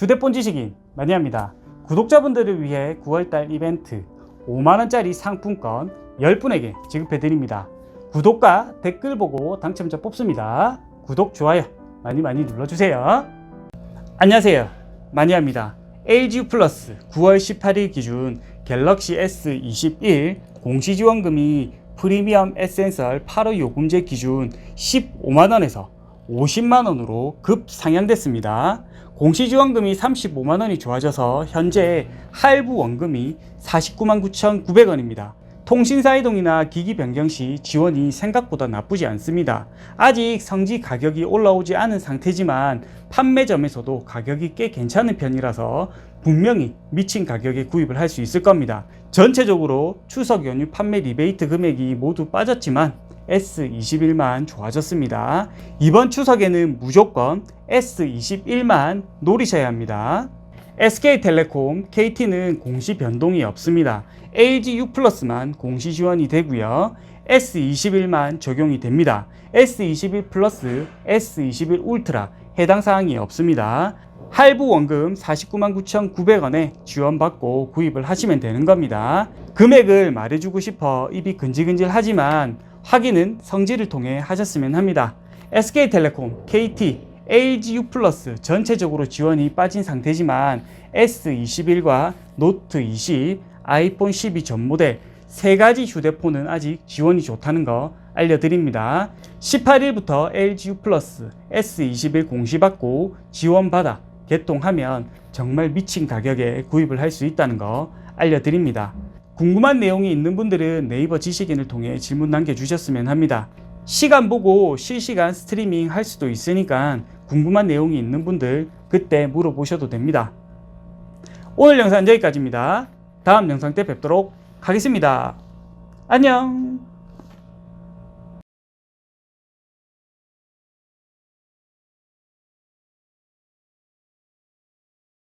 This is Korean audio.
휴대폰 지식인 많이 합니다. 구독자분들을 위해 9월달 이벤트 5만원짜리 상품권 10분에게 지급해드립니다. 구독과 댓글 보고 당첨자 뽑습니다. 구독, 좋아요 많이 많이 눌러주세요. 안녕하세요. 많이 합니다. LG 플러스 9월 18일 기준 갤럭시 S21 공시지원금이 프리미엄 에센셜 8호 요금제 기준 15만원에서 50만원으로 급 상향됐습니다. 공시지원금이 35만 원이 좋아져서 현재 할부 원금이 49만 9,900원입니다. 통신사 이동이나 기기 변경 시 지원이 생각보다 나쁘지 않습니다. 아직 성지 가격이 올라오지 않은 상태지만 판매점에서도 가격이 꽤 괜찮은 편이라서 분명히 미친 가격에 구입을 할 수 있을 겁니다. 전체적으로 추석 연휴 판매 리베이트 금액이 모두 빠졌지만 S21만 좋아졌습니다. 이번 추석에는 무조건 S21만 노리셔야 합니다. SK텔레콤, KT는 공시 변동이 없습니다. LG U 플러스만 공시 지원이 되고요. S21만 적용이 됩니다. S21 플러스, S21 울트라 해당 사항이 없습니다. 할부 원금 49만 9,900원에 지원받고 구입을 하시면 되는 겁니다. 금액을 말해주고 싶어 입이 근질근질하지만 확인은 성지를 통해 하셨으면 합니다. SK텔레콤, KT, LGU 플러스 전체적으로 지원이 빠진 상태지만 S21과 노트 20, 아이폰 12 전 모델 세 가지 휴대폰은 아직 지원이 좋다는 거 알려드립니다. 18일부터 LGU 플러스 S21 공시받고 지원받아 개통하면 정말 미친 가격에 구입을 할 수 있다는 거 알려드립니다. 궁금한 내용이 있는 분들은 네이버 지식인을 통해 질문 남겨주셨으면 합니다. 시간 보고 실시간 스트리밍 할 수도 있으니까 궁금한 내용이 있는 분들 그때 물어보셔도 됩니다. 오늘 영상 여기까지입니다. 다음 영상 때 뵙도록 하겠습니다. 안녕!